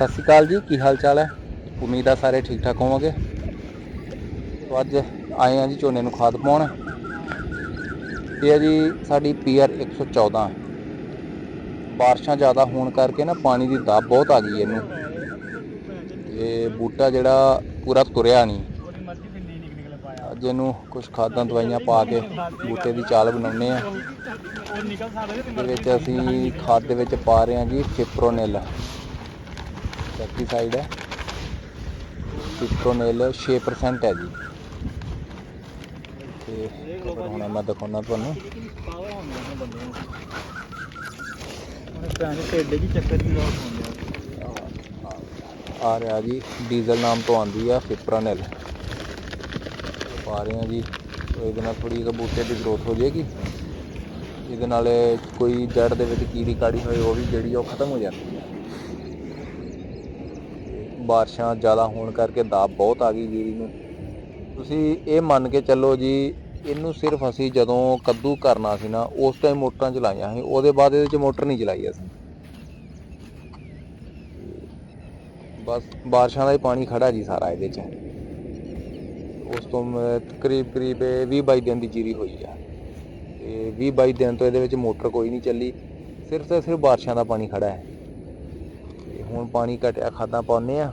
ਸਤਿ ਸ਼੍ਰੀ ਅਕਾਲ ਜੀ, ਕੀ ਹਾਲ ਚਾਲ ਹੈ? ਉਮੀਦ ਆ ਸਾਰੇ ਠੀਕ ਠਾਕ ਹੋਵੋਗੇ। ਤੋਂ ਅੱਜ ਆਏ ਆ ਜੀ ਝੋਨੇ ਨੂੰ ਖਾਦ ਪਾਉਣ। ਇਹ ਹੈ ਜੀ ਸਾਡੀ ਪੀਆਰ 114 ਬਾਰਿਸ਼ਾਂ ਜ਼ਿਆਦਾ ਹੋਣ ਕਰਕੇ ਨਾ ਪਾਣੀ ਦੀ ਦਾਬ ਬਹੁਤ ਆ ਗਈ ਇਹਨੂੰ। ਤੇ ਬੂਟਾ ਜਿਹੜਾ ਪੂਰਾ ਤੁਰਿਆ ਨਹੀਂ। ਅੱਜ ਇਹਨੂੰ ਕੁਝ ਖਾਦਾਂ ਦਵਾਈਆਂ ਪਾ ਕੇ ਬੂਟੇ ਦੀ ਚਾਲ ਬਣਾਉਣੇ ਆ। ਦੇ ਵਿੱਚ ਅਸੀਂ ਖਾਦ ਦੇ ਵਿੱਚ ਪਾ ਰਹੇ ਹਾਂ ਜੀ ਫਿਪਰੋਨਿਲ ਪੈਸਟੀਸਾਈਡ ਹੈ। ਫਿਪਰੋਨਿਲ 6% ਹੈ ਜੀ। ਤੇ ਹੁਣ ਮੈਂ ਦਿਖਾਉਣਾ ਤੁਹਾਨੂੰ। ਆ ਰਿਹਾ ਜੀ ਡੀਜ਼ਲ ਨਾਮ ਤੋਂ ਆਂਦੀ ਆ ਫਿਪਰੋਨਿਲ ਪਾ ਰਹੇ ਹਾਂ ਜੀ। ਇਹਦੇ ਨਾਲ ਥੋੜੀ ਜਿਹੀ ਬੂਟੇ ਦੀ ਗਰੋਥ ਹੋ ਜਾਏਗੀ। ਇਹਦੇ ਨਾਲ ਕੋਈ ਜੜ ਦੇ ਵਿੱਚ ਕੀੜੀ ਕਾੜੀ ਹੋਏ, ਉਹ ਵੀ ਜਿਹੜੀ ਉਹ ਖਤਮ ਹੋ ਜਾਂਦੀ ਹੈ ਬਾਰਿਸ਼ਾਂ ਜ਼ਿਆਦਾ ਹੋਣ ਕਰਕੇ ਦਾਬ ਬਹੁਤ ਆ ਗਈ ਜੀਰੀ ਨੂੰ। ਤੁਸੀਂ ਇਹ ਮੰਨ ਕੇ ਚੱਲੋ ਜੀ, ਇਹਨੂੰ ਸਿਰਫ ਅਸੀਂ ਜਦੋਂ ਕੱਦੂ ਕਰਨਾ ਸੀ ਨਾ, ਉਸ ਟਾਈਮ ਮੋਟਰਾਂ ਚਲਾਈਆਂ ਸੀ, ਉਹਦੇ ਬਾਅਦ ਇਹਦੇ 'ਚ ਮੋਟਰ ਨਹੀਂ ਚਲਾਈ ਅਸੀਂ। ਬਸ ਬਾਰਿਸ਼ਾਂ ਦਾ ਹੀ ਪਾਣੀ ਖੜਾ ਜੀ ਸਾਰਾ ਇਹਦੇ 'ਚ। ਉਸ ਤੋਂ ਮ- ਕਰੀਬ ਕਰੀਬ 20 22 ਦਿਨ ਦੀ ਜੀਰੀ ਹੋਈ ਆ। ਤੇ 20 22 ਦਿਨ ਤੋਂ ਇਹਦੇ ਵਿੱਚ ਮੋਟਰ ਕੋਈ ਨਹੀਂ ਚੱਲੀ। ਸਿਰਫ ਤੇ ਸਿਰਫ ਬਾਰਿਸ਼ਾਂ ਦਾ ਪਾਣੀ ਖੜਾ ਹੈ। ਤੇ ਹੁਣ ਪਾਣੀ ਘਟਿਆ, ਖਾਦਾਂ ਪਾਉਂਦੇ ਆ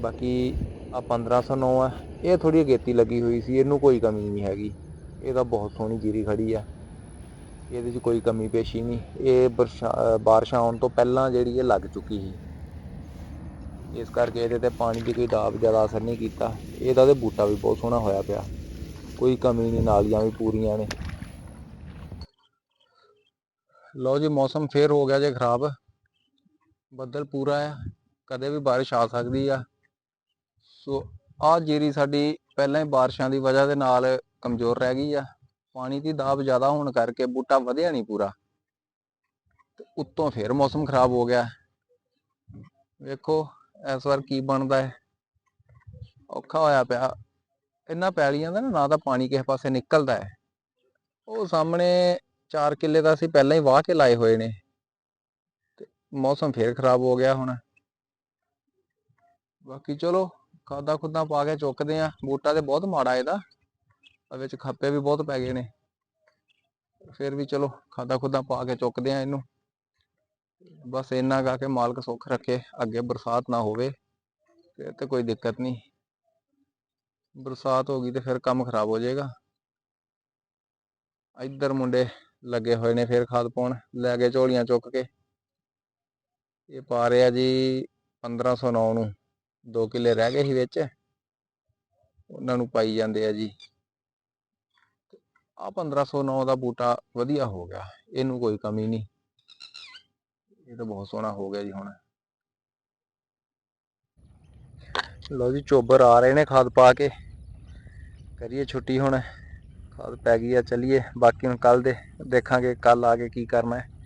ਬਾਕੀ ਆ 1509 ਆ, ਇਹ ਥੋੜੀ ਅਗੇਤੀ ਲੱਗੀ ਹੋਈ ਸੀ, ਇਹਨੂੰ ਕੋਈ ਕਮੀ ਨਹੀਂ ਹੈਗੀ। ਇਹ ਤਾਂ ਬਹੁਤ ਸੋਹਣੀ ਜੀਰੀ ਖੜੀ ਆ। ਇਹਦੇ 'ਚ ਕੋਈ ਕਮੀ ਪੇਸ਼ੀ ਨਹੀਂ। ਇਹ ਬਰਸ਼ਾ- ਅਹ ਆਉਣ ਤੋਂ ਪਹਿਲਾਂ ਜਿਹੜੀ ਇਹ ਲੱਗ ਚੁੱਕੀ ਸੀ। ਇਸ ਕਰਕੇ ਇਹਦੇ ਤੇ ਪਾਣੀ ਦੀ ਕੋਈ ਦਾਬ ਜ਼ਿਆਦਾ ਅਸਰ ਨਹੀਂ ਕੀਤਾ। ਇਹਦਾ ਤੇ ਬੂਟਾ ਵੀ ਬਹੁਤ ਸੋਹਣਾ ਹੋਇਆ ਪਿਆ। ਕੋਈ ਕਮੀ ਨਹੀਂ, ਨਾਲੀਆਂ ਵੀ ਪੂਰੀਆਂ ਨੇ। ਲਓ ਜੀ, ਮੌਸਮ ਫੇਰ ਹੋ ਗਿਆ ਜੇ ਖਰਾਬ। ਬੱਦਲ ਪੂਰਾ ਆ। ਕਦੇ ਵੀ ਬਾਰਿਸ਼ ਆ ਸਕਦੀ ਆ। ਸੋ ਆਹ ਜੀਰੀ ਸਾਡੀ ਪਹਿਲਾਂ ਹੀ ਬਾਰਿਸ਼ਾਂ ਦੀ ਵਜ੍ਹਾ ਦੇ ਨਾਲ ਕਮਜ਼ੋਰ ਰਹਿ ਗਈ ਆ। ਪਾਣੀ ਦੀ ਦਾਬ ਜ਼ਿਆਦਾ ਹੋਣ ਕਰਕੇ ਬੂਟਾ ਵਧਿਆ ਨਹੀਂ ਪੂਰਾ। ਤੇ ਉੱਤੋਂ ਫੇਰ ਮੌਸਮ ਖਰਾਬ ਹੋ ਗਿਆ। ਵੇਖੋ, ਇਸ ਵਾਰ ਕੀ ਬਣਦਾ ਹੈ। ਔਖਾ ਹੋਇਆ ਪਿਆ। ਇਹਨਾਂ ਪੈਲੀਆਂ ਦਾ ਨਾ ਨਾ ਤਾਂ ਪਾਣੀ ਕਿਸੇ ਪਾਸੇ ਨਿਕਲਦਾ ਹੈ। ਉਹ ਸਾਹਮਣੇ 4 ਕਿੱਲੇ ਦਾ ਅਸੀਂ ਪਹਿਲਾਂ ਹੀ ਵਾਹ ਕੇ ਲਾਏ ਹੋਏ ਨੇ। ਤੇ ਮੌਸਮ ਫੇਰ ਖਰਾਬ ਹੋ ਗਿਆ ਹੁਣ। ਬਾਕੀ ਚਲੋ ਖਾਦਾ ਖੁੱਦਾਂ ਪਾ ਕੇ ਚੁੱਕਦੇ ਆ। ਬੂਟਾ ਤੇ ਬਹੁਤ ਮਾੜਾ ਇਹਦਾ। ਆ ਵਿੱਚ ਖੱਪੇ ਵੀ ਬਹੁਤ ਪੈ ਗਏ ਨੇ। ਫਿਰ ਵੀ ਚਲੋ, ਖਾਦਾ ਖੁੱਦਾਂ ਪਾ ਕੇ ਚੁੱਕਦੇ ਆ ਇਹਨੂੰ। ਬਸ ਇੰਨਾ ਗਾ ਕੇ ਮਾਲਕ ਸੁੱਖ ਰੱਖੇ, ਅੱਗੇ ਬਰਸਾਤ ਨਾ ਹੋਵੇ। ਫਿਰ ਤੇ ਕੋਈ ਦਿੱਕਤ ਨਹੀਂ। ਬਰਸਾਤ ਹੋ ਗਈ ਤੇ ਫਿਰ ਕੰਮ ਖਰਾਬ ਹੋ ਜਾਏਗਾ। ਇੱਧਰ ਮੁੰਡੇ ਲੱਗੇ ਹੋਏ ਨੇ ਫਿਰ ਖਾਦ ਪਾਉਣ, ਲੈ ਕੇ ਝੋਲੀਆਂ ਚੁੱਕ ਕੇ। ਇਹ ਪਾ ਰਿਹਾ ਜੀ 1509 ਨੂੰ। 2 ਕਿੱਲੇ ਰਹਿ ਗਏ ਸੀ ਵਿੱਚ। ਉਹਨਾਂ ਨੂੰ ਪਾਈ ਜਾਂਦੇ ਆ ਜੀ। ਆ 1509 ਦਾ ਬੂਟਾ ਵਧੀਆ ਹੋ ਗਿਆ, ਇਹਨੂੰ ਕੋਈ ਕਮੀ ਨਹੀਂ। ਇਹ ਤਾਂ ਬਹੁਤ ਸੋਹਣਾ ਹੋ ਗਿਆ ਜੀ ਹੁਣ। ਲਓ ਜੀ, ਚੋਬਰ ਆ ਰਹੇ ਨੇ ਖਾਦ ਪਾ ਕੇ। ਕਰੀਏ ਛੁੱਟੀ ਹੁਣ, ਖਾਦ ਪੈ ਗਈ ਆ, ਚੱਲੀਏ। ਬਾਕੀ ਹੁਣ ਕੱਲ ਦੇ ਦੇਖਾਂਗੇ ਕੱਲ ਆ ਕੇ ਕੀ ਕਰਨਾ ਹੈ।